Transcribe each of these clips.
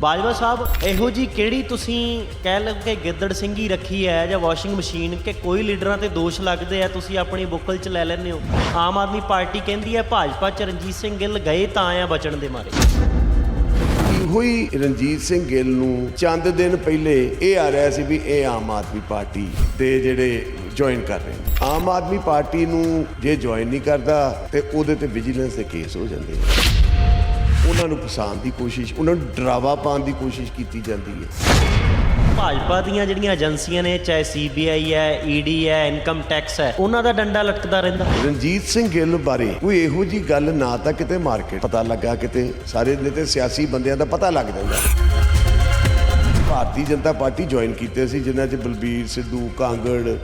ਬਾਜਵਾ ਸਾਹਿਬ, ਇਹੋ ਜੀ ਕਿਹੜੀ ਤੁਸੀਂ ਕਹਿ ਲਓ ਕਿ ਗਿੱਦੜ ਸਿੰਘੀ ਰੱਖੀ ਹੈ ਜਾਂ ਵਾਸ਼ਿੰਗ ਮਸ਼ੀਨ ਕਿ ਕੋਈ ਲੀਡਰਾਂ ਤੇ ਦੋਸ਼ ਲੱਗਦੇ ਆ, ਤੁਸੀਂ ਆਪਣੀ ਬੁੱਕਲ 'ਚ ਲੈ ਲੈਂਦੇ ਹੋ? ਆਮ ਆਦਮੀ ਪਾਰਟੀ ਕਹਿੰਦੀ ਹੈ ਭਾਜਪਾ 'ਚ ਰਣਜੀਤ ਸਿੰਘ ਗਿੱਲ ਗਏ ਤਾਂ ਆ ਬਚਣ ਦੇ ਮਾਰੇ। ਇਹੋ ਹੀ ਰਣਜੀਤ ਸਿੰਘ ਗਿੱਲ ਨੂੰ ਚੰਦ ਦਿਨ ਪਹਿਲੇ ਇਹ ਆ ਰਿਹਾ ਸੀ ਵੀ ਇਹ ਆਮ ਆਦਮੀ ਪਾਰਟੀ ਦੇ ਜਿਹੜੇ ਜੁਆਇਨ ਕਰ ਰਹੇ ਨੇ। ਆਮ ਆਦਮੀ ਪਾਰਟੀ ਨੂੰ ਜੇ ਜੁਆਇਨ ਨਹੀਂ ਕਰਦਾ ਤੇ ਉਹਦੇ ਤੇ ਵਿਜੀਲੈਂਸ ਦੇ ਕੇਸ ਹੋ ਜਾਂਦੇ ਨੇ ਉਹਨਾਂ ਨੂੰ ਫਸਾਉਣ ਦੀ ਕੋਸ਼ਿਸ਼ ਉਹਨਾਂ ਨੂੰ ਡਰਾਵਾ ਪਾਉਣ ਦੀ ਕੋਸ਼ਿਸ਼ ਕੀਤੀ ਜਾਂਦੀ ਹੈ। ਭਾਜਪਾ ਦੀਆਂ ਜਿਹੜੀਆਂ ਏਜੰਸੀਆਂ ਨੇ ਚਾਹੇ ਸੀਬੀਆਈ ਹੈ ਈਡੀ ਹੈ ਇਨਕਮ ਟੈਕਸ ਹੈ ਉਹਨਾਂ ਦਾ ਡੰਡਾ ਲਟਕਦਾ ਰਹਿੰਦਾ। ਰਣਜੀਤ ਸਿੰਘ ਗਿੱਲ ਬਾਰੇ ਕੋਈ ਇਹੋ ਜੀ ਗੱਲ ਨਾ ਤਾਂ ਕਿਤੇ ਮਾਰਕੀਟ ਪਤਾ ਲੱਗਾ ਕਿਤੇ ਸਾਰੇ ਨੇ ਤੇ ਸਿਆਸੀ ਬੰਦਿਆਂ ਦਾ ਪਤਾ ਲੱਗ ਜਾਂਦਾ। ਭਾਰਤੀ ਜਨਤਾ ਪਾਰਟੀ ਜੁਆਇਨ ਕੀਤੇ ਸੀ ਜਿਨ੍ਹਾਂ 'ਚ ਬਲਬੀਰ ਸਿੱਧੂ ਕਾਂਗੜ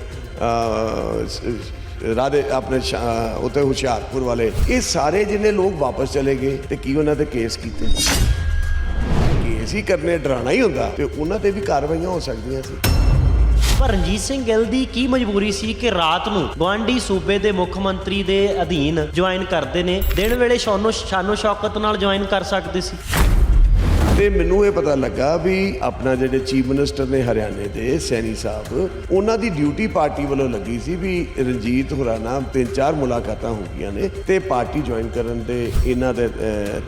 ਅਹ, ਰਾਧੇ ਆਪਣੇ ਸ਼ਾ- ਉੱਥੇ ਹੁਸ਼ਿਆਰਪੁਰ ਵਾਲੇ। ਇਹ ਸਾਰੇ ਜਿੰਨੇ ਲੋਕ ਵਾਪਸ ਚਲੇ ਗਏ ਤੇ ਕੀ ਉਹਨਾਂ ਤੇ ਕੇਸ ਕੀਤੇ? ਕੇਸ ਹੀ ਕਰਨੇ ਡਰਾਣਾ ਹੀ ਹੁੰਦਾ ਤੇ ਉਹਨਾਂ ਤੇ ਵੀ ਕਾਰਵਾਈਆਂ ਹੋ ਸਕਦੀਆਂ ਸੀ। ਪਰ ਰਣਜੀਤ ਸਿੰਘ ਗਿੱਲ ਦੀ ਕੀ ਮਜਬੂਰੀ ਸੀ ਕਿ ਰਾਤ ਨੂੰ ਗਵਾਂਡੀ ਸੂਬੇ ਦੇ ਮੁੱਖ ਮੰਤਰੀ ਦੇ ਅਧੀਨ ਜੁਆਇਨ ਕਰਦੇ ਨੇ? ਦਿਨ ਵੇਲੇ ਸ਼ਾਨੋ ਸ਼ਾਨੋ ਸ਼ੌਕਤ ਨਾਲ ਜੁਆਇਨ ਕਰ ਸਕਦੇ ਸੀ। ਤੇ ਮੈਨੂੰ ਇਹ ਪਤਾ ਲੱਗਾ ਵੀ ਆਪਣਾ ਜਿਹੜੇ ਚੀਫ ਮਿਨਿਸਟਰ ਨੇ ਹਰਿਆਣੇ ਦੇ, ਸੈਣੀ ਸਾਹਿਬ, ਉਹਨਾਂ ਦੀ ਡਿਊਟੀ ਪਾਰਟੀ ਵੱਲੋਂ ਲੱਗੀ ਸੀ ਵੀ ਰਣਜੀਤ ਹੁਰਾਨਾ ਤਿੰਨ ਚਾਰ ਮੁਲਾਕਾਤਾਂ ਹੋ ਗਈਆਂ ਨੇ ਤੇ ਪਾਰਟੀ ਜੁਆਇਨ ਕਰਨ ਦੇ ਇਹਨਾਂ ਦੇ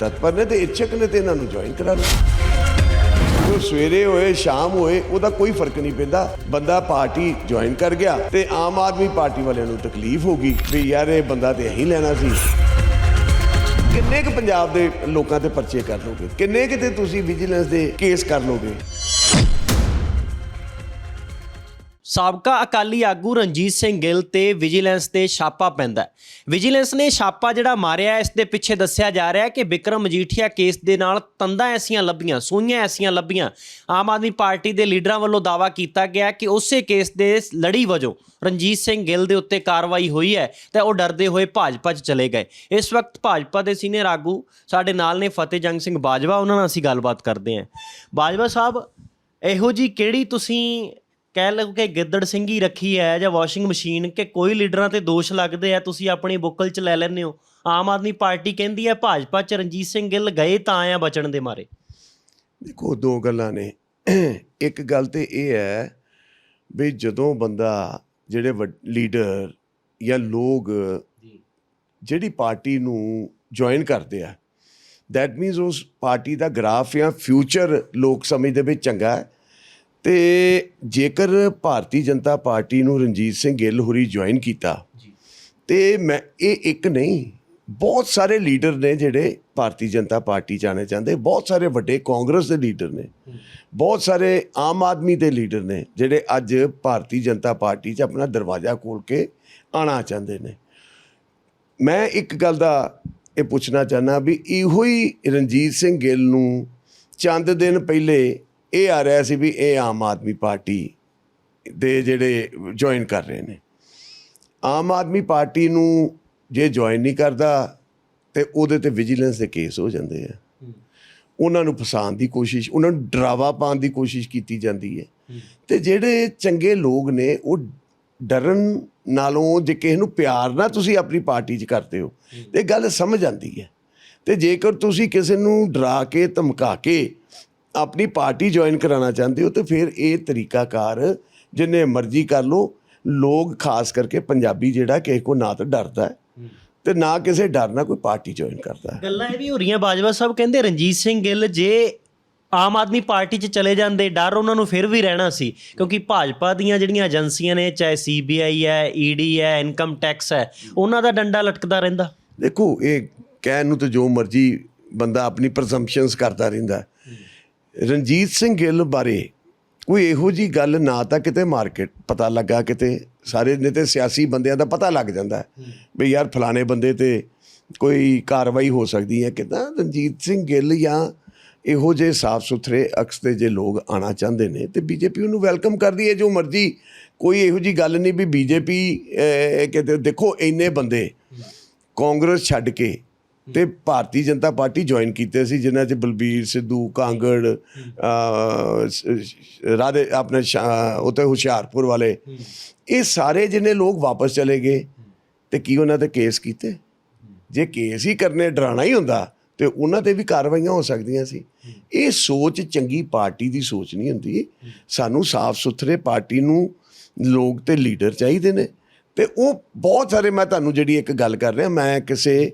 ਤਤਪਰ ਨੇ ਤੇ ਇੱਛਕ ਨੇ ਤੇ ਇਹਨਾਂ ਨੂੰ ਜੁਆਇਨ ਕਰਾ ਲਿਆ ਉਹ ਸਵੇਰੇ ਹੋਏ, ਸ਼ਾਮ ਹੋਏ, ਉਹਦਾ ਕੋਈ ਫ਼ਰਕ ਨਹੀਂ ਪੈਂਦਾ। ਬੰਦਾ ਪਾਰਟੀ ਜੁਆਇਨ ਕਰ ਗਿਆ ਤੇ ਆਮ ਆਦਮੀ ਪਾਰਟੀ ਵਾਲਿਆਂ ਨੂੰ ਤਕਲੀਫ ਹੋ ਗਈ ਵੀ ਯਾਰ ਇਹ ਬੰਦਾ ਤੇ ਅਸੀਂ ਲੈਣਾ ਸੀ। ਕਿੰਨੇ ਕੁ ਪੰਜਾਬ ਦੇ ਲੋਕਾਂ ਤੇ ਪਰਚੇ ਕਰ ਲੋਗੇ? ਕਿੰਨੇ ਕਿਤੇ ਤੁਸੀਂ ਵਿਜੀਲੈਂਸ ਦੇ ਕੇਸ ਕਰ ਲੋਗੇ? ਸਾਬਕਾ ਅਕਾਲੀ ਆਗੂ ਰਣਜੀਤ ਸਿੰਘ ਗਿੱਲ ਤੇ ਵਿਜੀਲੈਂਸ ਤੇ ਛਾਪਾ ਪੈਂਦਾ ਹੈ। ਵਿਜੀਲੈਂਸ ਨੇ ਛਾਪਾ ਜਿਹੜਾ ਮਾਰਿਆ, ਇਸ ਦੇ ਪਿੱਛੇ ਦੱਸਿਆ ਜਾ ਰਿਹਾ ਹੈ ਕਿ ਵਿਕਰਮ ਮਜੀਠੀਆ ਕੇਸ ਦੇ ਨਾਲ ਤੰਦਾਂ ਐਸੀਆਂ ਲੱਭੀਆਂ, ਸੂਈਆਂ ਐਸੀਆਂ ਲੱਭੀਆਂ। ਆਮ ਆਦਮੀ ਪਾਰਟੀ ਦੇ ਲੀਡਰਾਂ ਵੱਲੋਂ ਦਾਵਾ ਕੀਤਾ ਗਿਆ ਕਿ ਉਸੇ ਕੇਸ ਦੇ ਲੜੀ ਵਜੋਂ ਰਣਜੀਤ ਸਿੰਘ ਗਿੱਲ ਦੇ ਉੱਤੇ ਕਾਰਵਾਈ ਹੋਈ ਹੈ ਤੇ ਉਹ ਡਰਦੇ ਹੋਏ ਭਾਜਪਾ 'ਚ ਚਲੇ ਗਏ। ਇਸ ਵਕਤ ਭਾਜਪਾ ਦੇ ਸੀਨੀਅਰ ਆਗੂ ਸਾਡੇ ਨਾਲ ਨੇ ਫਤਿਹ ਜੰਗ ਸਿੰਘ ਬਾਜਵਾ, ਉਹਨਾਂ ਨਾਲ ਅਸੀਂ ਗੱਲਬਾਤ ਕਰਦੇ ਹਾਂ। ਬਾਜਵਾ ਸਾਹਿਬ, ਇਹੋ ਜੀ ਕਿਹੜੀ ਤੁਸੀਂ ਕਹਿ ਲਓ ਕਿ ਗਿੱਦੜ ਸਿੰਘੀ ਰੱਖੀ ਹੈ ਜਾਂ ਵਾਸ਼ਿੰਗ ਮਸ਼ੀਨ ਕਿ ਕੋਈ ਲੀਡਰਾਂ ਤੇ ਦੋਸ਼ ਲੱਗਦੇ ਆ ਤੁਸੀਂ ਆਪਣੀ ਬੁੱਕਲ 'ਚ ਲੈ ਲੈਂਦੇ ਹੋ। ਆਮ ਆਦਮੀ ਪਾਰਟੀ ਕਹਿੰਦੀ ਹੈ ਭਾਜਪਾ 'ਚ ਰਣਜੀਤ ਸਿੰਘ ਗਿੱਲ ਗਏ ਤਾਂ ਆ ਬਚਣ ਦੇ ਮਾਰੇ। ਦੇਖੋ ਦੋ ਗੱਲਾਂ ਨੇ। ਇੱਕ ਗੱਲ ਤੇ ਇਹ ਹੈ ਵੀ ਜਦੋਂ ਬੰਦਾ ਜਿਹੜੇ ਲੀਡਰ ਜਾਂ ਲੋਕ ਜਿਹੜੀ ਪਾਰਟੀ ਨੂੰ ਜੁਆਇਨ ਕਰਦੇ ਆ ਦੈਟ ਮੀਨਸ ਉਸ ਪਾਰਟੀ ਦਾ ਗ੍ਰਾਫ ਜਾਂ ਫਿਊਚਰ ਲੋਕ ਸਮਝਦੇ ਵੀ ਚੰਗਾ ਹੈ। ਤੇ ਜੇਕਰ ਭਾਰਤੀ ਜਨਤਾ ਪਾਰਟੀ ਨੂੰ ਰਣਜੀਤ ਸਿੰਘ ਗਿੱਲ ਹੋਰੀ ਜੁਆਇਨ ਕੀਤਾ ਤੇ ਮੈਂ ਇਹ ਇੱਕ ਨਹੀਂ ਬਹੁਤ ਸਾਰੇ ਲੀਡਰ ਨੇ ਜਿਹੜੇ ਭਾਰਤੀ ਜਨਤਾ ਪਾਰਟੀ ਆਉਣੇ ਚਾਹੁੰਦੇ ਬਹੁਤ ਸਾਰੇ ਵੱਡੇ ਕਾਂਗਰਸ ਦੇ ਲੀਡਰ ਨੇ ਬਹੁਤ ਸਾਰੇ ਆਮ ਆਦਮੀ ਦੇ ਲੀਡਰ ਨੇ ਜਿਹੜੇ ਅੱਜ ਭਾਰਤੀ ਜਨਤਾ ਪਾਰਟੀ 'ਚ ਆਪਣਾ ਦਰਵਾਜ਼ਾ ਖੋਲ ਕੇ ਆਣਾ ਚਾਹੁੰਦੇ ਨੇ। ਮੈਂ ਇੱਕ ਗੱਲ ਦਾ ਇਹ ਪੁੱਛਣਾ ਚਾਹਨਾ ਵੀ ਇਹੋ ਹੀ ਰਣਜੀਤ ਸਿੰਘ ਗਿੱਲ ਨੂੰ ਚੰਦ ਦਿਨ ਪਹਿਲੇ ਇਹ ਆ ਰਿਹਾ ਸੀ ਵੀ ਇਹ ਆਮ ਆਦਮੀ ਪਾਰਟੀ ਦੇ ਜਿਹੜੇ ਜੁਆਇਨ ਕਰ ਰਹੇ ਨੇ। ਆਮ ਆਦਮੀ ਪਾਰਟੀ ਨੂੰ ਜੇ ਜੁਆਇਨ ਨਹੀਂ ਕਰਦਾ ਤੇ ਉਹਦੇ ਤੇ ਵਿਜੀਲੈਂਸ ਦੇ ਕੇਸ ਹੋ ਜਾਂਦੇ ਆ। ਉਹਨਾਂ ਨੂੰ ਫਸਾਉਣ ਦੀ ਕੋਸ਼ਿਸ਼ ਉਹਨਾਂ ਨੂੰ ਡਰਾਵਾ ਪਾਉਣ ਦੀ ਕੋਸ਼ਿਸ਼ ਕੀਤੀ ਜਾਂਦੀ ਹੈ। ਤੇ ਜਿਹੜੇ ਚੰਗੇ ਲੋਕ ਨੇ ਉਹ ਡਰਨ ਨਾਲੋਂ ਜੇ ਕਿਸੇ ਨੂੰ ਪਿਆਰ ਨਾਲ ਤੁਸੀਂ ਆਪਣੀ ਪਾਰਟੀ 'ਚ ਕਰਦੇ ਹੋ। ਤੇ ਗੱਲ ਸਮਝ ਆਉਂਦੀ ਹੈ। ਤੇ ਜੇਕਰ ਤੁਸੀਂ ਕਿਸੇ ਨੂੰ ਡਰਾ ਕੇ ਧਮਕਾ ਕੇ ਆਪਣੀ ਪਾਰਟੀ ਜੁਆਇਨ ਕਰਾਉਣਾ ਚਾਹੁੰਦੇ ਹੋ ਤੇ ਫਿਰ ਇਹ ਤਰੀਕਾਕਾਰ ਜਿੰਨੇ ਮਰਜ਼ੀ ਕਰ ਲੋ ਲੋਕ ਖਾਸ ਕਰਕੇ ਪੰਜਾਬੀ ਜਿਹੜਾ ਕਿਸੇ ਕੋ ਨਾ ਤਾਂ ਡਰਦਾ ਹੈ ਤੇ ਨਾ ਕਿਸੇ ਡਰ ਨਾਲ ਕੋਈ ਪਾਰਟੀ ਜੁਆਇਨ ਕਰਦਾ ਹੈ ਗੱਲਾਂ ਇਹ ਵੀ ਹੋ ਰਹੀਆਂ ਬਾਜਵਾ ਸਾਹਿਬ ਕਹਿੰਦੇ ਰਣਜੀਤ ਸਿੰਘ ਗਿੱਲ ਜੇ ਆਮ ਆਦਮੀ ਪਾਰਟੀ 'ਚ ਚਲੇ ਜਾਂਦੇ ਡਰ ਉਹਨਾਂ ਨੂੰ ਫਿਰ ਵੀ ਰਹਿਣਾ ਸੀ ਕਿਉਂਕਿ ਭਾਜਪਾ ਦੀਆਂ ਜਿਹੜੀਆਂ ਏਜੰਸੀਆਂ ਨੇ ਚਾਹੇ ਸੀਬੀਆਈ ਹੈ ਈਡੀ ਹੈ ਇਨਕਮ ਟੈਕਸ ਹੈ ਉਹਨਾਂ ਦਾ ਡੰਡਾ ਲਟਕਦਾ ਰਹਿੰਦਾ ਦੇਖੋ ਇਹ ਕਹਿਣ ਨੂੰ ਤਾਂ ਜੋ ਮਰਜ਼ੀ ਬੰਦਾ ਆਪਣੀ ਪ੍ਰਜ਼ੰਪਸ਼ਨਸ ਕਰਦਾ ਰਹਿੰਦਾ। ਰਣਜੀਤ ਸਿੰਘ ਗਿੱਲ ਬਾਰੇ ਕੋਈ ਇਹੋ ਜੀ ਗੱਲ ਨਾ ਤਾਂ ਕਿਤੇ ਮਾਰਕੀਟ ਪਤਾ ਲੱਗਾ ਕਿਤੇ ਸਾਰੇ ਨੇ ਤੇ ਸਿਆਸੀ ਬੰਦਿਆਂ ਦਾ ਪਤਾ ਲੱਗ ਜਾਂਦਾ ਵੀ ਯਾਰ ਫਲਾਣੇ ਬੰਦੇ ਤੇ ਕੋਈ ਕਾਰਵਾਈ ਹੋ ਸਕਦੀ ਹੈ ਕਿਦਾਂ? ਰਣਜੀਤ ਸਿੰਘ ਗਿੱਲ ਜਾਂ ਇਹੋ ਜਿਹੇ ਸਾਫ਼ ਸੁਥਰੇ ਅਕਸ ਦੇ ਜੇ ਲੋਕ ਆਣਾ ਚਾਹੁੰਦੇ ਨੇ ਤੇ ਬੀਜੇਪੀ ਉਹਨੂੰ ਵੈਲਕਮ ਕਰਦੀ ਹੈ ਜੋ ਮਰਜ਼ੀ ਕੋਈ ਇਹੋ ਜੀ ਗੱਲ ਨਹੀਂ ਵੀ ਬੀਜੇਪੀ ਕਿਤੇ ਦੇਖੋ ਇੰਨੇ ਬੰਦੇ ਕਾਂਗਰਸ ਛੱਡ ਕੇ ਤੇ ਭਾਰਤੀ ਜਨਤਾ ਪਾਰਟੀ ਜੁਆਇਨ ਕੀਤੇ ਸੀ ਜਿਨ੍ਹਾਂ 'ਚ ਬਲਬੀਰ ਸਿੱਧੂ ਕਾਂਗੜ ਅਹ, ਰਾਧੇ ਆਪਣੇ ਸ਼ਾ- ਉੱਥੇ ਹੁਸ਼ਿਆਰਪੁਰ ਵਾਲੇ। ਇਹ ਸਾਰੇ ਜਿੰਨੇ ਲੋਕ ਵਾਪਸ ਚਲੇ ਗਏ ਤੇ ਕੀ ਉਹਨਾਂ ਤੇ ਕੇਸ ਕੀਤੇ? ਜੇ ਕੇਸ ਹੀ ਕਰਨੇ ਡਰਾਣਾ ਹੀ ਹੁੰਦਾ ਤੇ ਉਹਨਾਂ ਤੇ ਵੀ ਕਾਰਵਾਈਆਂ ਹੋ ਸਕਦੀਆਂ ਸੀ। ਇਹ ਸੋਚ ਚੰਗੀ ਪਾਰਟੀ ਦੀ ਸੋਚ ਨਹੀਂ ਹੁੰਦੀ। ਸਾਨੂੰ ਸਾਫ਼ ਸੁਥਰੇ ਪਾਰਟੀ ਨੂੰ ਲੋਕ ਤੇ ਲੀਡਰ ਚਾਹੀਦੇ ਨੇ। ਤੇ ਉਹ ਬਹੁਤ ਸਾਰੇ ਮੈਂ ਤੁਹਾਨੂੰ ਜਿਹੜੀ ਇੱਕ ਗੱਲ ਕਰ ਰਿਹਾ ਮੈਂ ਕਿਸੇ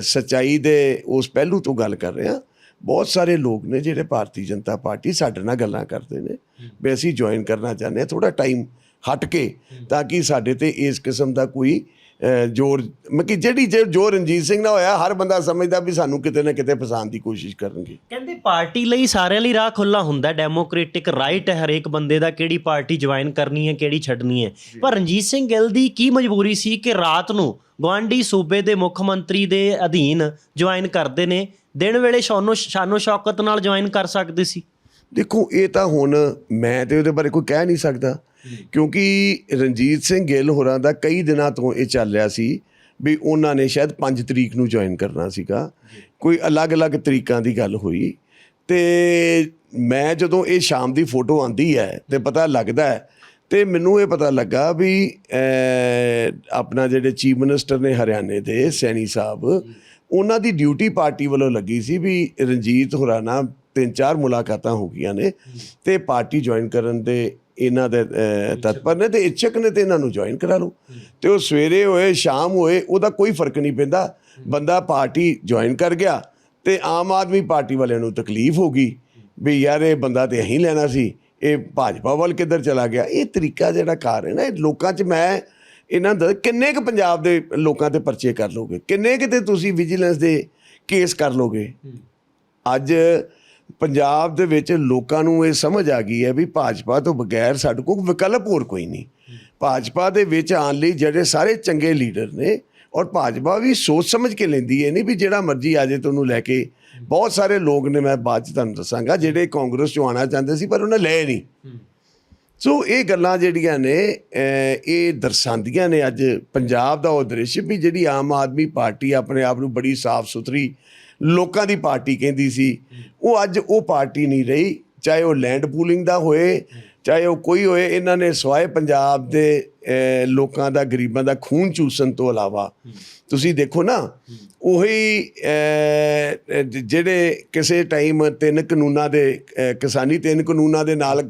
ਸੱਚਾਈ ਦੇ ਉਸ ਪਹਿਲੂ ਤੋਂ ਗੱਲ ਕਰ ਰਿਹਾ ਬਹੁਤ ਸਾਰੇ ਲੋਕ ਨੇ ਜਿਹੜੇ ਭਾਰਤੀ ਜਨਤਾ ਪਾਰਟੀ ਸਾਡੇ ਨਾਲ ਗੱਲਾਂ ਕਰਦੇ ਨੇ ਵੀ ਅਸੀਂ ਜੁਆਇਨ ਕਰਨਾ ਚਾਹੁੰਦੇ ਹਾਂ ਥੋੜਾ ਟਾਈਮ ਹਟ ਕੇ ਤਾਂ ਕਿ ਸਾਡੇ ਤੇ ਇਸ ਕਿਸਮ ਦਾ ਕੋਈ ਜ਼ੋਰ ਮੈਂ ਕਿ ਜਿਹੜੀ ਜੇ ਜੋ ਰਣਜੀਤ ਸਿੰਘ ਨਾਲ ਹੋਇਆ ਹਰ ਬੰਦਾ ਸਮਝਦਾ ਵੀ ਸਾਨੂੰ ਕਿਤੇ ਨਾ ਕਿਤੇ ਫਸਾਉਣ ਦੀ ਕੋਸ਼ਿਸ਼ ਕਰਨਗੇ। ਕਹਿੰਦੇ ਪਾਰਟੀ ਲਈ ਸਾਰਿਆਂ ਲਈ ਰਾਹ ਖੁੱਲਾ ਹੁੰਦਾ ਡੈਮੋਕ੍ਰੈਟਿਕ ਰਾਈਟ ਹੈ ਹਰੇਕ ਬੰਦੇ ਦਾ ਕਿਹੜੀ ਪਾਰਟੀ ਜੁਆਇਨ ਕਰਨੀ ਹੈ ਕਿਹੜੀ ਛੱਡਣੀ ਹੈ। ਪਰ ਰਣਜੀਤ ਸਿੰਘ ਗਿੱਲ ਦੀ ਕੀ ਮਜਬੂਰੀ ਸੀ ਕਿ ਰਾਤ ਨੂੰ ਗਵਾਂਡੀ ਸੂਬੇ ਦੇ ਮੁੱਖ ਮੰਤਰੀ ਦੇ ਅਧੀਨ ਜੁਆਇਨ ਕਰਦੇ ਨੇ। ਦਿਨ ਵੇਲੇ ਸ਼ਾਨੋ ਸ਼ਾਨੋ ਸ਼ੌਕਤ ਨਾਲ ਜੁਆਇਨ ਕਰ ਸਕਦੇ ਸੀ। ਦੇਖੋ, ਇਹ ਤਾਂ ਹੁਣ ਮੈਂ ਤੇ ਉਹਦੇ ਬਾਰੇ ਕੋਈ ਕਹਿ ਨਹੀਂ ਸਕਦਾ। ਕਿਉਂਕਿ ਰਣਜੀਤ ਸਿੰਘ ਗਿੱਲ ਹੋਰਾਂ ਦਾ ਕਈ ਦਿਨਾਂ ਤੋਂ ਇਹ ਚੱਲ ਰਿਹਾ ਸੀ ਵੀ ਉਹਨਾਂ ਨੇ ਸ਼ਾਇਦ 5 ਤਰੀਕ ਨੂੰ ਜੁਆਇਨ ਕਰਨਾ ਸੀਗਾ। ਕੋਈ ਅਲੱਗ-ਅਲੱਗ ਤਰੀਕਾਂ ਦੀ ਗੱਲ ਹੋਈ। ਤੇ ਮੈਂ ਜਦੋਂ ਇਹ ਸ਼ਾਮ ਦੀ ਫੋਟੋ ਆਂਦੀ ਹੈ ਤੇ ਪਤਾ ਲੱਗਦਾ ਹੈ ਤੇ ਮੈਨੂੰ ਇਹ ਪਤਾ ਲੱਗਾ ਵੀ ਆਪਣਾ ਜਿਹੜੇ ਚੀਫ ਮਿਨਿਸਟਰ ਨੇ ਹਰਿਆਣੇ ਦੇ, ਸੈਣੀ ਸਾਹਿਬ, ਉਹਨਾਂ ਦੀ ਡਿਊਟੀ ਪਾਰਟੀ ਵੱਲੋਂ ਲੱਗੀ ਸੀ ਵੀ ਰਣਜੀਤ ਹੁਰਾਨਾ ਤਿੰਨ ਚਾਰ ਮੁਲਾਕਾਤਾਂ ਹੋ ਗਈਆਂ ਨੇ ਤੇ ਪਾਰਟੀ ਜੁਆਇਨ ਕਰਨ ਦੇ ਇਹਨਾਂ ਦੇ ਤਤਪਰ ਨੇ ਤੇ ਇੱਛਕ ਨੇ ਤੇ ਇਹਨਾਂ ਨੂੰ ਜੁਆਇਨ ਕਰਾ ਲਓ। ਤੇ ਉਹ ਸਵੇਰੇ ਹੋਏ, ਸ਼ਾਮ ਹੋਏ, ਉਹਦਾ ਕੋਈ ਫ਼ਰਕ ਨਹੀਂ ਪੈਂਦਾ। ਬੰਦਾ ਪਾਰਟੀ ਜੁਆਇਨ ਕਰ ਗਿਆ ਤੇ ਆਮ ਆਦਮੀ ਪਾਰਟੀ ਵਾਲਿਆਂ ਨੂੰ ਤਕਲੀਫ ਹੋ ਗਈ ਵੀ ਯਾਰ ਇਹ ਬੰਦਾ ਤੇ ਅਹੀਂ ਲੈਣਾ ਸੀ। ਇਹ ਭਾਜਪਾ ਵੱਲ ਕਿੱਧਰ ਚਲਾ ਗਿਆ? ਇਹ ਤਰੀਕਾ ਜਿਹੜਾ ਕਾਰ ਹੈ ਨਾ, ਇਹ ਲੋਕਾਂ 'ਚ ਮੈਂ ਇਹਨਾਂ ਦਾ ਕਿੰਨੇ ਕੁ ਪੰਜਾਬ ਦੇ ਲੋਕਾਂ ਤੇ ਪਰਚੇ ਕਰ ਲੋਗੇ ਕਿੰਨੇ ਕਿਤੇ ਤੁਸੀਂ ਵਿਜੀਲੈਂਸ ਦੇ ਕੇਸ ਕਰ ਲੋਗੇ ਅੱਜ ਪੰਜਾਬ ਦੇ ਵਿੱਚ ਲੋਕਾਂ ਨੂੰ ਇਹ ਸਮਝ ਆ ਗਈ ਹੈ ਵੀ ਭਾਜਪਾ ਤੋਂ ਬਗੈਰ ਸਾਡੇ ਕੋਲ ਵਿਕਲਪ ਹੋਰ ਕੋਈ ਨਹੀਂ। ਭਾਜਪਾ ਦੇ ਵਿੱਚ ਆਉਣ ਲਈ ਜਿਹੜੇ ਸਾਰੇ ਚੰਗੇ ਲੀਡਰ ਨੇ ਔਰ ਭਾਜਪਾ ਵੀ ਸੋਚ ਸਮਝ ਕੇ ਲੈਂਦੀ ਹੈ ਨਹੀਂ ਵੀ ਜਿਹੜਾ ਮਰਜ਼ੀ ਆ ਜਾਏ ਤੁਹਾਨੂੰ ਲੈ ਕੇ। ਬਹੁਤ ਸਾਰੇ ਲੋਕ ਨੇ ਮੈਂ ਬਾਅਦ ਚ ਤੁਹਾਨੂੰ ਦੱਸਾਂਗਾ ਜਿਹੜੇ ਕਾਂਗਰਸ ਚੋਂ ਆਉਣਾ ਚਾਹੁੰਦੇ ਸੀ ਪਰ ਉਹਨਾਂ ਲੈ ਨਹੀਂ। ਸੋ ਇਹ ਗੱਲਾਂ ਜਿਹੜੀਆਂ ਨੇ ਇਹ ਦਰਸਾਉਂਦੀਆਂ ਨੇ ਅੱਜ ਪੰਜਾਬ ਦਾ ਉਹ ਦ੍ਰਿਸ਼ ਵੀ ਜਿਹੜੀ ਆਮ ਆਦਮੀ ਪਾਰਟੀ ਆਪਣੇ ਆਪ ਨੂੰ ਬੜੀ ਸਾਫ਼ ਸੁਥਰੀ ਲੋਕਾਂ ਦੀ ਪਾਰਟੀ ਕਹਿੰਦੀ ਸੀ ਉਹ ਅੱਜ ਉਹ ਪਾਰਟੀ ਨਹੀਂ ਰਹੀ ਚਾਹੇ ਉਹ ਲੈਂਡ ਪੂਲਿੰਗ ਦਾ ਹੋਏ ਚਾਹੇ ਉਹ ਕੋਈ ਹੋਏ, ਇਹਨਾਂ ਨੇ ਸਵਾਏ ਪੰਜਾਬ ਦੇ ਲੋਕਾਂ ਦਾ, ਗਰੀਬਾਂ ਦਾ ਖੂਨ ਚੂਸਣ ਤੋਂ ਇਲਾਵਾ। ਤੁਸੀਂ ਦੇਖੋ ਨਾ, ਉਹੀ ਜਿਹੜੇ ਕਿਸੇ ਟਾਈਮ ਤਿੰਨ ਕਾਨੂੰਨਾਂ ਦੇ ਕਿਸਾਨੀ ਤਿੰਨ ਕਾਨੂੰਨਾਂ ਦੇ ਨਾਲ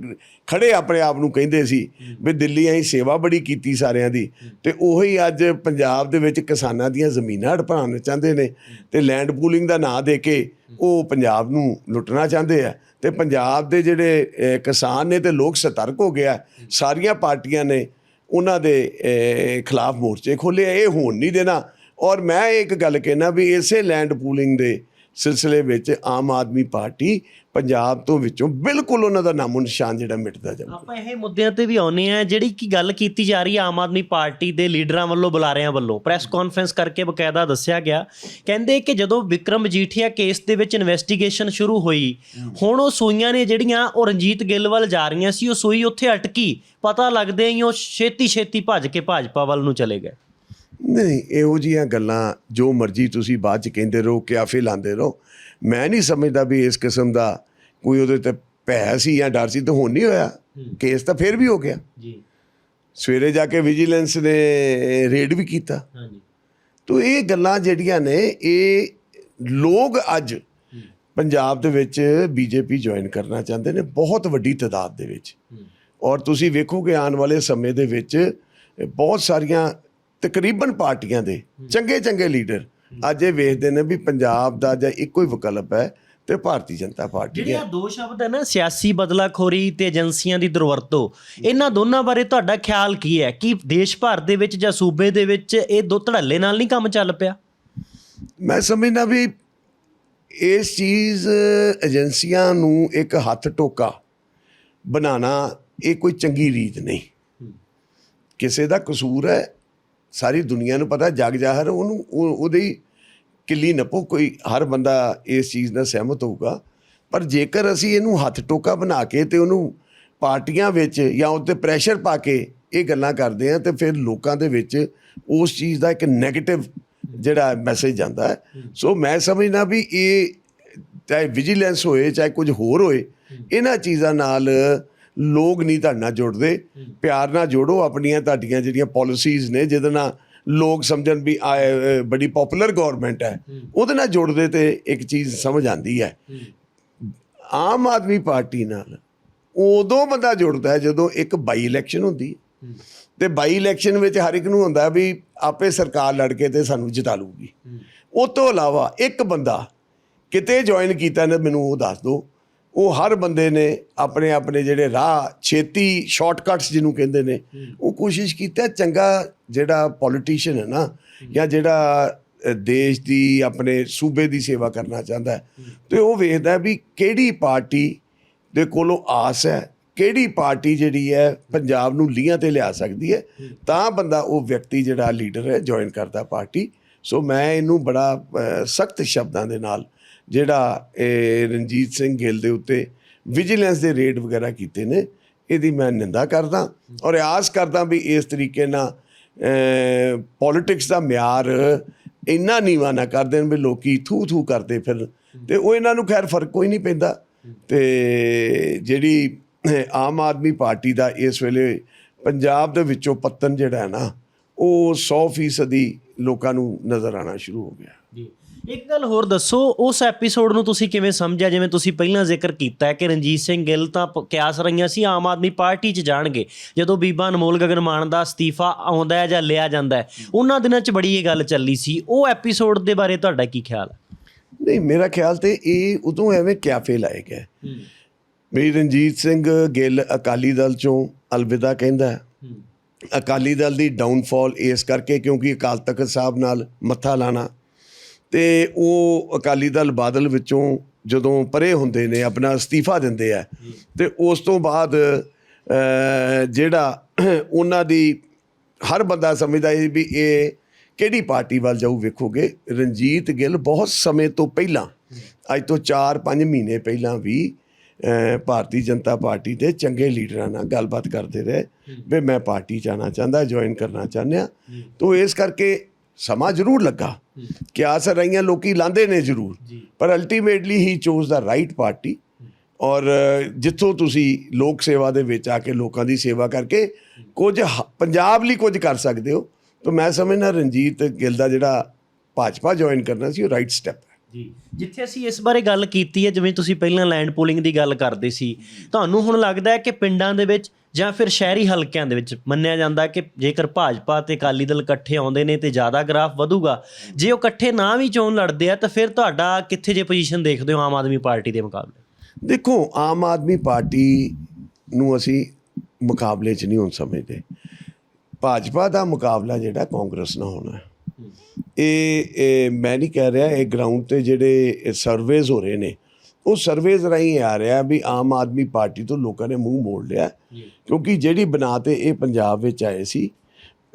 ਖੜੇ ਆਪਣੇ ਆਪ ਨੂੰ ਕਹਿੰਦੇ ਸੀ ਵੀ ਦਿੱਲੀ ਅਸੀਂ ਸੇਵਾ ਬੜੀ ਕੀਤੀ ਸਾਰਿਆਂ ਦੀ ਤੇ ਉਹੀ ਅੱਜ ਪੰਜਾਬ ਦੇ ਵਿੱਚ ਕਿਸਾਨਾਂ ਦੀਆਂ ਜ਼ਮੀਨਾਂ ਹੜਪਾਉਣ ਚਾਹੁੰਦੇ ਨੇ ਤੇ ਲੈਂਡ ਪੂਲਿੰਗ ਦਾ ਨਾਂ ਦੇ ਕੇ ਉਹ ਪੰਜਾਬ ਨੂੰ ਲੁੱਟਣਾ ਚਾਹੁੰਦੇ ਆ ਤੇ ਪੰਜਾਬ ਦੇ ਜਿਹੜੇ ਕਿਸਾਨ ਨੇ ਤੇ ਲੋਕ ਸਤਰਕ ਹੋ ਗਿਆ ਸਾਰੀਆਂ ਪਾਰਟੀਆਂ ਨੇ ਉਹਨਾਂ ਦੇ ਖਿਲਾਫ ਮੋਰਚੇ ਖੋਲੇ ਇਹ ਹੋਣ ਨਹੀਂ ਦੇਣਾ। ਔਰ ਮੈਂ ਇੱਕ ਗੱਲ ਕਹਿਣਾ ਵੀ ਇਸੇ ਲੈਂਡ ਪੂਲਿੰਗ ਦੇ ਸਿਲਸਿਲੇ ਵਿੱਚ ਆਮ ਆਦਮੀ ਪਾਰਟੀ ਪੰਜਾਬ ਤੋਂ ਵਿੱਚੋਂ ਬਿਲਕੁਲ ਉਹਨਾਂ ਦਾ ਨਾਮੋ ਨਿਸ਼ਾਨ ਜਿਹੜਾ ਮਿਟਦਾ ਜਾਊਗਾ ਆਪਾਂ ਇਹ ਮੁੱਦਿਆਂ ਤੇ ਵੀ ਆਉਨੇ ਆ ਜਿਹੜੀ ਕੀ ਗੱਲ ਕੀਤੀ ਜਾ ਰਹੀ ਹੈ ਆਮ ਆਦਮੀ ਪਾਰਟੀ ਦੇ ਲੀਡਰਾਂ ਵੱਲੋਂ, ਬੁਲਾਰਿਆਂ ਵੱਲੋਂ। ਪ੍ਰੈਸ ਕਾਨਫਰੰਸ ਕਰਕੇ ਬਕਾਇਦਾ ਦੱਸਿਆ ਗਿਆ। ਕਹਿੰਦੇ ਕਿ ਜਦੋਂ ਵਿਕਰਮ ਮਜੀਠੀਆ ਕੇਸ ਦੇ ਵਿੱਚ ਇਨਵੈਸਟੀਗੇਸ਼ਨ ਸ਼ੁਰੂ ਹੋਈ, ਹੁਣ ਉਹ ਸੂਈਆਂ ਨੇ ਜਿਹੜੀਆਂ ਉਹ ਰਣਜੀਤ ਗਿੱਲ ਵੱਲ ਜਾ ਰਹੀਆਂ ਸੀ, ਉਹ ਸੂਈ ਉੱਥੇ ਅਟਕੀ। ਪਤਾ ਲੱਗਦੇ ਹੀ ਉਹ ਛੇਤੀ ਛੇਤੀ ਭੱਜ ਕੇ ਭਾਜਪਾ ਵੱਲ ਨੂੰ ਚਲੇ ਗਏ। ਨਹੀਂ ਇਹੋ ਜੀਆਂ ਗੱਲਾਂ ਜੋ ਮਰਜ਼ੀ ਤੁਸੀਂ ਬਾਅਦ ਚ ਕਹਿੰਦੇ ਰਹੋ ਕਿਆਫੇ ਲਾਉਂਦੇ ਰਹੋ। ਮੈਂ ਨਹੀਂ ਸਮਝਦਾ ਵੀ ਇਸ ਕਿਸਮ ਦਾ ਕੋਈ ਉਹਦੇ ਤੇ ਭੈ ਸੀ ਜਾਂ ਡਰ ਸੀ ਤਾਂ ਹੁਣ ਨਹੀਂ ਹੋਇਆ। ਕੇਸ ਤਾਂ ਫਿਰ ਵੀ ਹੋ ਗਿਆ। ਜੀ। ਸਵੇਰੇ ਜਾ ਕੇ ਵਿਜੀਲੈਂਸ ਨੇ ਰੇਡ ਵੀ ਕੀਤਾ। ਹਾਂਜੀ। ਤੋ ਇਹ ਗੱਲਾਂ ਜਿਹੜੀਆਂ ਨੇ ਇਹ ਲੋਕ ਅੱਜ ਪੰਜਾਬ ਦੇ ਵਿੱਚ ਬੀਜੇਪੀ ਜੁਆਇਨ ਕਰਨਾ ਚਾਹੁੰਦੇ ਨੇ ਬਹੁਤ ਵੱਡੀ ਤਾਦਾਦ ਦੇ ਵਿੱਚ। ਔਰ ਤੁਸੀਂ ਵੇਖੋਗੇ ਆਉਣ ਵਾਲੇ ਸਮੇਂ ਦੇ ਵਿੱਚ ਬਹੁਤ ਸਾਰੀਆਂ ਤਕਰੀਬਨ ਪਾਰਟੀਆਂ ਦੇ ਚੰਗੇ ਚੰਗੇ ਲੀਡਰ ਅੱਜ ਇਹ ਵੇਖਦੇ ਨੇ ਵੀ ਪੰਜਾਬ ਦਾ ਜਾਂ ਇੱਕੋ ਹੀ ਵਿਕਲਪ ਹੈ ਤੇ ਭਾਰਤੀ ਜਨਤਾ ਪਾਰਟੀ ਜਿਹੜੇ ਹੈ। ਆ ਦੋ ਸ਼ਬਦ ਹੈ ਨਾ ਸਿਆਸੀ ਬਦਲਾਖੋਰੀ ਤੇ ਏਜੰਸੀਆਂ ਦੀ ਦੁਰਵਰਤੋਂ ਇਹਨਾਂ ਦੋਨਾਂ ਬਾਰੇ ਤੁਹਾਡਾ ਖਿਆਲ ਕੀ ਹੈ? ਕਿ ਦੇਸ਼ ਭਰ ਦੇ ਵਿੱਚ ਜਾਂ ਸੂਬੇ ਦੇ ਵਿੱਚ ਇਹ ਦੋ ਧੜੱਲੇ ਨਾਲ ਨਹੀਂ ਕੰਮ ਚੱਲ ਪਿਆ? ਮੈਂ ਸਮਝਦਾ ਵੀ ਇਸ ਚੀਜ਼ ਏਜੰਸੀਆਂ ਨੂੰ ਇੱਕ ਹੱਥ ਟੋਕਾ ਬਣਾਉਣਾ ਇਹ ਕੋਈ ਚੰਗੀ ਰੀਤ ਨਹੀਂ। ਕਿਸੇ ਦਾ ਕਸੂਰ ਹੈ ਸਾਰੀ ਦੁਨੀਆ ਨੂੰ ਪਤਾ ਜਗ ਜਾਹਰ ਉਹਨੂੰ ਉਹ- ਉਹਦੀ ਕਿੱਲੀ ਨਪੋ ਕੋਈ ਹਰ ਬੰਦਾ ਇਸ ਚੀਜ਼ ਨਾਲ ਸਹਿਮਤ ਹੋਊਗਾ। ਪਰ ਜੇਕਰ ਅਸੀਂ ਇਹਨੂੰ ਹੱਥ ਟੋਕਾ ਬਣਾ ਕੇ ਤੇ ਉਹਨੂੰ ਪਾਰਟੀਆਂ ਵਿੱਚ ਜਾਂ ਉੱਤੇ ਪ੍ਰੈਸ਼ਰ ਪਾ ਕੇ ਇਹ ਗੱਲਾਂ ਕਰਦੇ ਆ ਤੇ ਫਿਰ ਲੋਕਾਂ ਦੇ ਵਿੱਚ ਉਸ ਚੀਜ਼ ਦਾ ਇੱਕ 네ਗੇਟਿਵ ਜਿਹੜਾ ਮੈਸੇਜ ਜਾਂਦਾ ਹੈ। ਸੋ ਮੈਂ ਸਮਝਦਾ ਵੀ ਇਹ ਚਾਹੇ ਵਿਜੀਲੈਂਸ ਹੋਏ ਚਾਹੇ ਕੁਝ ਹੋਰ ਹੋਏ ਇਹਨਾਂ ਚੀਜ਼ਾਂ ਨਾਲ ਲੋਕ ਨਹੀਂ ਤੁਹਾਡੇ ਨਾਲ ਜੁੜਦੇ। ਪਿਆਰ ਨਾਲ ਜੋੜੋ ਆਪਣੀਆਂ ਤੁਹਾਡੀਆਂ ਜਿਹੜੀਆਂ ਪਾਲਿਸੀਜ਼ ਨੇ ਜਿਹਦੇ ਨਾਲ ਲੋਕ ਸਮਝਣ ਵੀ ਬੜੀ ਪਪੂਲਰ ਗਵਰਨਮੈਂਟ ਹੈ। ਉਹਦੇ ਨਾਲ ਜੁੜਦੇ ਤੇ ਇੱਕ ਚੀਜ਼ ਸਮਝ ਆਂਦੀ ਹੈ। ਆਮ ਆਦਮੀ ਪਾਰਟੀ ਨਾਲ ਉਦੋਂ ਬੰਦਾ ਜੁੜਦਾ ਜਦੋਂ ਇੱਕ ਬਾਈ ਇਲੈਕਸ਼ਨ ਹੁੰਦੀ ਤੇ ਬਾਈ ਇਲੈਕਸ਼ਨ ਵਿੱਚ ਹਰ ਇੱਕ ਨੂੰ ਹੁੰਦਾ ਵੀ ਆਪੇ ਸਰਕਾਰ ਲੜ ਕੇ ਤੇ ਸਾਨੂੰ ਜਿਤਾ ਲੂਗੀ ਉਹ ਤੋਂ ਇਲਾਵਾ ਇੱਕ ਬੰਦਾ ਕਿਤੇ ਜੁਆਇਨ ਕੀਤਾ ਨੇ ਮੈਨੂੰ ਉਹ ਦੱਸ ਦਿਓ। ਉਹ ਹਰ ਬੰਦੇ ਨੇ ਆਪਣੇ ਆਪਣੇ ਜਿਹੜੇ ਰਾਹ, ਛੇਤੀ ਸ਼ਾਰਟਕਟਸ ਜਿਹਨੂੰ ਕਹਿੰਦੇ ਨੇ, ਉਹ ਕੋਸ਼ਿਸ਼ ਕੀਤਾ ਚੰਗਾ ਜਿਹੜਾ ਪੋਲੀਟੀਸ਼ੀਅਨ ਹੈ ਨਾ, ਜਾਂ ਜਿਹੜਾ ਦੇਸ਼ ਦੀ ਆਪਣੇ ਸੂਬੇ ਦੀ ਸੇਵਾ ਕਰਨਾ ਚਾਹੁੰਦਾ ਹੈ। ਤੇ ਉਹ ਵੇਖਦਾ ਵੀ ਕਿਹੜੀ ਪਾਰਟੀ ਦੇ ਕੋਲੋਂ ਆਸ ਹੈ, ਕਿਹੜੀ ਪਾਰਟੀ ਜਿਹੜੀ ਹੈ ਪੰਜਾਬ ਨੂੰ ਲੀਹਾਂ ਤੇ ਲਿਆ ਸਕਦੀ ਹੈ, ਤਾਂ ਬੰਦਾ ਉਹ ਵਿਅਕਤੀ ਜਿਹੜਾ ਲੀਡਰ ਹੈ ਜੁਆਇਨ ਕਰਦਾ ਪਾਰਟੀ। ਸੋ ਮੈਂ ਇਹਨੂੰ ਬੜਾ ਸਖਤ ਸ਼ਬਦਾਂ ਦੇ ਨਾਲ ਜਿਹੜਾ ਇਹ ਰਣਜੀਤ ਸਿੰਘ ਗਿੱਲ ਦੇ ਉੱਤੇ ਵਿਜੀਲੈਂਸ ਦੇ ਰੇਡ ਵਗੈਰਾ ਕੀਤੇ ਨੇ, ਇਹਦੀ ਮੈਂ ਨਿੰਦਾ ਕਰਦਾ ਔਰ ਆਸ ਕਰਦਾ ਵੀ ਇਸ ਤਰੀਕੇ ਨਾਲ ਪੋਲਿਟਿਕਸ ਦਾ ਮਿਆਰ ਇੰਨਾ ਨੀਵਾ ਨਾ ਕਰ ਦੇਣ ਵੀ ਲੋਕੀ ਥੂ ਥੂ ਕਰਦੇ ਫਿਰ ਤੇ ਉਹ ਇਹਨਾਂ ਨੂੰ ਖੈਰ ਫ਼ਰਕ ਕੋਈ ਨਹੀਂ ਪੈਂਦਾ ਤੇ ਜਿਹੜੀ ਆਮ ਆਦਮੀ ਪਾਰਟੀ ਦਾ ਇਸ ਵੇਲੇ ਪੰਜਾਬ ਦੇ ਵਿੱਚੋਂ ਪਤਨ ਜਿਹੜਾ ਹੈ ਨਾ ਉਹ 100% ਦੀ ਲੋਕਾਂ ਨੂੰ ਨਜ਼ਰ ਆਣਾ ਸ਼ੁਰੂ ਹੋ ਗਿਆ। ਜੀ। ਇੱਕ ਗੱਲ ਹੋਰ ਦੱਸੋ ਉਸ ਐਪੀਸੋਡ ਨੂੰ ਤੁਸੀਂ ਕਿਵੇਂ ਸਮਝਿਆ? ਜਿਵੇਂ ਤੁਸੀਂ ਪਹਿਲਾਂ ਜ਼ਿਕਰ ਕੀਤਾ ਹੈ ਕਿ ਰਣਜੀਤ ਸਿੰਘ ਗਿੱਲ ਤਾਂ ਕਿਆਸ ਰਹੀਆਂ ਸੀ ਆਮ ਆਦਮੀ ਪਾਰਟੀ 'ਚ ਜਾਣਗੇ। ਜਦੋਂ ਬੀਬਾ ਅਨਮੋਲ ਗਗਨ ਮਾਨ ਦਾ ਅਸਤੀਫਾ ਆਉਂਦਾ ਹੈ ਜਾਂ ਲਿਆ ਜਾਂਦਾ ਹੈ ਉਹਨਾਂ ਦਿਨਾਂ 'ਚ ਬੜੀ ਇਹ ਗੱਲ ਚੱਲੀ ਸੀ। ਉਹ ਐਪੀਸੋਡ ਦੇ ਬਾਰੇ ਤੁਹਾਡਾ ਕੀ ਖਿਆਲ ਹੈ? ਨਹੀਂ ਮੇਰਾ ਖਿਆਲ ਤੇ ਇਹ ਉਦੋਂ ਐਵੇਂ ਕਿਆਫੇ ਲਾਏ ਗਏ। ਵੀ ਰਣਜੀਤ ਸਿੰਘ ਗਿੱਲ ਅਕਾਲੀ ਦਲ ਚੋਂ ਅਲਵਿਦਾ ਕਹਿੰਦਾ ਹੈ। ਅਕਾਲੀ ਦਲ ਦੀ ਡਾਊਨਫਾਲ ਇਸ ਕਰਕੇ ਕਿਉਂਕਿ ਅਕਾਲ ਤਖਤ ਸਾਹਿਬ ਨਾਲ ਮੱਥਾ ਲਾਣਾ ਤੇ ਉਹ ਅਕਾਲੀ ਦਲ ਬਾਦਲ ਵਿੱਚੋਂ ਜਦੋਂ ਪਰੇ ਹੁੰਦੇ ਨੇ, ਆਪਣਾ ਅਸਤੀਫਾ ਦਿੰਦੇ ਆ ਤੇ ਉਸ ਤੋਂ ਬਾਅਦ ਜਿਹੜਾ ਉਹਨਾਂ ਦੀ ਹਰ ਬੰਦਾ ਸਮਝਦਾ ਸੀ ਵੀ ਇਹ ਕਿਹੜੀ ਪਾਰਟੀ ਵੱਲ ਜਾਊ ਵੇਖੋਗੇ? ਰਣਜੀਤ ਗਿੱਲ ਬਹੁਤ ਸਮੇਂ ਤੋਂ ਪਹਿਲਾਂ, ਅੱਜ ਤੋਂ 4-5 ਮਹੀਨੇ ਪਹਿਲਾਂ ਵੀ ਭਾਰਤੀ ਜਨਤਾ ਪਾਰਟੀ ਦੇ ਚੰਗੇ ਲੀਡਰਾਂ ਨਾਲ ਗੱਲਬਾਤ ਕਰਦੇ ਰਹੇ ਵੀ ਮੈਂ ਪਾਰਟੀ ਜਾਣਾ ਚਾਹੁੰਦਾ ਜੁਆਇਨ ਕਰਨਾ ਚਾਹੁੰਦਾ ਤੋ ਇਸ ਕਰਕੇ ਸਮਾਂ ਜ਼ਰੂਰ ਲੱਗਾ। ਕਿ ਆਸਰ ਰਹੀਆਂ ਲੋਕੀ ਲਾਂਦੇ ਨੇ ਜ਼ਰੂਰ। ਪਰ ultimately he choose the right party ਔਰ ਜਿੱਥੋਂ ਤੁਸੀਂ ਲੋਕ ਸੇਵਾ ਦੇ ਵਿੱਚ ਆ ਕੇ ਲੋਕਾਂ ਦੀ ਸੇਵਾ ਕਰਕੇ ਕੁਝ ਪੰਜਾਬ ਲਈ ਕੁਝ ਕਰ ਸਕਦੇ ਹੋ। ਤਾਂ ਮੈਂ ਸਮਝਦਾ ਰਣਜੀਤ ਗਿੱਲ ਦਾ ਜਿਹੜਾ ਭਾਜਪਾ ਜੁਆਇਨ ਕਰਨਾ ਸੀ ਉਹ ਰਾਈਟ ਸਟੈਪ ਜੀ। ਜਿੱਥੇ ਅਸੀਂ ਇਸ ਬਾਰੇ ਗੱਲ ਕੀਤੀ ਹੈ ਜਿਵੇਂ ਤੁਸੀਂ ਪਹਿਲਾਂ ਲੈਂਡ ਪੂਲਿੰਗ ਦੀ ਗੱਲ ਕਰਦੇ ਸੀ ਤੁਹਾਨੂੰ ਹੁਣ ਲੱਗਦਾ ਹੈ ਕਿ ਪਿੰਡਾਂ ਦੇ ਵਿੱਚ ਜਾਂ ਫਿਰ ਸ਼ਹਿਰੀ ਹਲਕਿਆਂ ਦੇ ਵਿੱਚ ਮੰਨਿਆ ਜਾਂਦਾ ਕਿ ਜੇਕਰ ਭਾਜਪਾ ਤੇ ਅਕਾਲੀ ਦਲ ਇਕੱਠੇ ਆਉਂਦੇ ਨੇ ਤੇ ਜ਼ਿਆਦਾ ਗ੍ਰਾਫ ਵਧੂਗਾ ਜੇ ਉਹ ਇਕੱਠੇ ਨਾ ਵੀ ਚੋਣ ਲੜਦੇ ਆ ਤਾਂ ਫਿਰ ਤੁਹਾਡਾ ਕਿੱਥੇ ਜੇ ਪੋਜੀਸ਼ਨ ਦੇਖਦੇ ਹੋ ਆਮ ਆਦਮੀ ਪਾਰਟੀ ਦੇ ਮੁਕਾਬਲੇ? ਦੇਖੋ ਆਮ ਆਦਮੀ ਪਾਰਟੀ ਨੂੰ ਅਸੀਂ ਮੁਕਾਬਲੇ 'ਚ ਨਹੀਂ ਹੁਣ ਸਮਝਦੇ। ਭਾਜਪਾ ਦਾ ਮੁਕਾਬਲਾ ਜਿਹੜਾ ਕਾਂਗਰਸ ਨਾਲ ਹੋਣਾ ਹੈ। ਇਹ ਮੈਂ ਨਹੀਂ ਕਹਿ ਰਿਹਾ ਇਹ ਗਰਾਊਂਡ ਤੇ ਜਿਹੜੇ ਸਰਵੇਜ਼ ਹੋ ਰਹੇ ਨੇ ਉਹ ਸਰਵੇਜ਼ ਰਾਹੀਂ ਆ ਰਿਹਾ ਵੀ ਆਮ ਆਦਮੀ ਪਾਰਟੀ ਤੋਂ ਲੋਕਾਂ ਨੇ ਮੂੰਹ ਮੋੜ ਲਿਆ। ਕਿਉਂਕਿ ਜਿਹੜੀ ਬਣਾ ਤੇ ਇਹ ਪੰਜਾਬ ਵਿੱਚ ਆਏ ਸੀ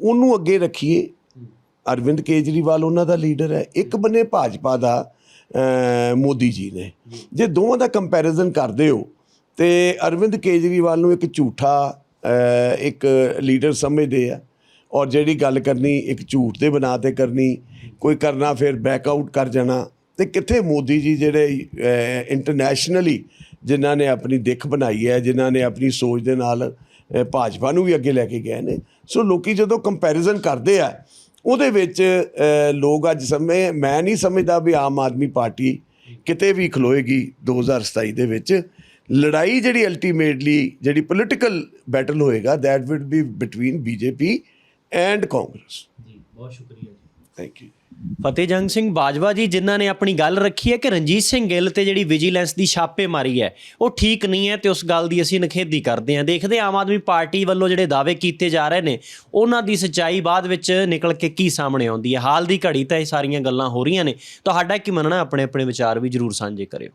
ਉਹਨੂੰ ਅੱਗੇ ਰੱਖੀਏ। ਅਰਵਿੰਦ ਕੇਜਰੀਵਾਲ ਉਹਨਾਂ ਦਾ ਲੀਡਰ ਹੈ। ਇੱਕ ਬੰਨੇ ਭਾਜਪਾ ਦਾ ਮੋਦੀ ਜੀ ਨੇ। ਜੇ। ਦੋਵਾਂ ਦਾ ਕੰਪੈਰੀਜ਼ਨ ਕਰਦੇ ਹੋ ਤੇ ਅਰਵਿੰਦ ਕੇਜਰੀਵਾਲ ਨੂੰ ਇੱਕ ਝੂਠਾ ਇੱਕ ਲੀਡਰ ਸਮਝਦੇ ਆ। ਔਰ ਜਿਹੜੀ ਗੱਲ ਕਰਨੀ ਇੱਕ ਝੂਠ ਦੇ ਬਣਾ ਤੇ ਕਰਨੀ, ਕੋਈ ਕਰਨਾ ਫਿਰ ਬੈਕ ਆਊਟ ਕਰ ਜਾਣਾ। ਤੇ ਕਿੱਥੇ ਮੋਦੀ ਜੀ ਜਿਹੜੇ ਇੰਟਰਨੈਸ਼ਨਲੀ ਜਿਨ੍ਹਾਂ ਨੇ ਆਪਣੀ ਦਿੱਖ ਬਣਾਈ ਹੈ, ਜਿਨ੍ਹਾਂ ਨੇ ਆਪਣੀ ਸੋਚ ਦੇ ਨਾਲ ਭਾਜਪਾ ਨੂੰ ਵੀ ਅੱਗੇ ਲੈ ਕੇ ਗਏ ਨੇ। ਸੋ ਲੋਕੀ ਜਦੋਂ ਕੰਪੈਰੀਜ਼ਨ ਕਰਦੇ ਆ, ਉਹਦੇ ਵਿੱਚ ਲੋਕ ਅੱਜ ਸਮੇਂ, ਮੈਂ ਨਹੀਂ ਸਮਝਦਾ ਵੀ ਆਮ ਆਦਮੀ ਪਾਰਟੀ ਕਿਤੇ ਵੀ ਖਲੋਏਗੀ 2027 ਦੇ ਵਿੱਚ। ਲੜਾਈ ਜਿਹੜੀ ਅਲਟੀਮੇਟਲੀ ਜਿਹੜੀ ਪੋਲਿਟੀਕਲ ਬੈਟਲ ਹੋਏਗਾ, that would be between BJP and Congress. ਜੀ ਬਹੁਤ ਸ਼ੁਕਰੀਆ ਜੀ। ਥੈਂਕ ਯੂ ਫਤਿਹ ਜੰਗ ਸਿੰਘ ਬਾਜਵਾ ਜੀ ਜਿਨ੍ਹਾਂ ਨੇ ਆਪਣੀ ਗੱਲ ਰੱਖੀ ਹੈ ਕਿ ਰਣਜੀਤ ਸਿੰਘ ਗਿੱਲ ਤੇ ਜਿਹੜੀ ਵਿਜੀਲੈਂਸ ਦੀ ਛਾਪੇ ਮਾਰੀ ਹੈ ਉਹ ਠੀਕ ਨਹੀਂ ਹੈ ਤੇ ਉਸ ਗੱਲ ਦੀ ਅਸੀਂ ਨਿਖੇਧੀ ਕਰਦੇ ਹਾਂ। ਦੇਖਦੇ ਹਾਂ ਆਮ ਆਦਮੀ ਪਾਰਟੀ ਵੱਲੋਂ ਜਿਹੜੇ ਦਾਅਵੇ ਕੀਤੇ ਜਾ ਰਹੇ ਨੇ ਉਹਨਾਂ ਦੀ ਸੱਚਾਈ ਬਾਅਦ ਵਿੱਚ ਨਿਕਲ ਕੇ ਕੀ ਸਾਹਮਣੇ ਆਉਂਦੀ ਹੈ। ਹਾਲ ਦੀ ਘੜੀ ਤਾਂ ਇਹ ਸਾਰੀਆਂ ਗੱਲਾਂ ਹੋ ਰਹੀਆਂ ਨੇ। ਤੁਹਾਡਾ ਕੀ ਮੰਨਣਾ? ਆਪਣੇ ਆਪਣੇ ਵਿਚਾਰ ਵੀ ਜਰੂਰ ਸਾਂਝੇ ਕਰਿਓ।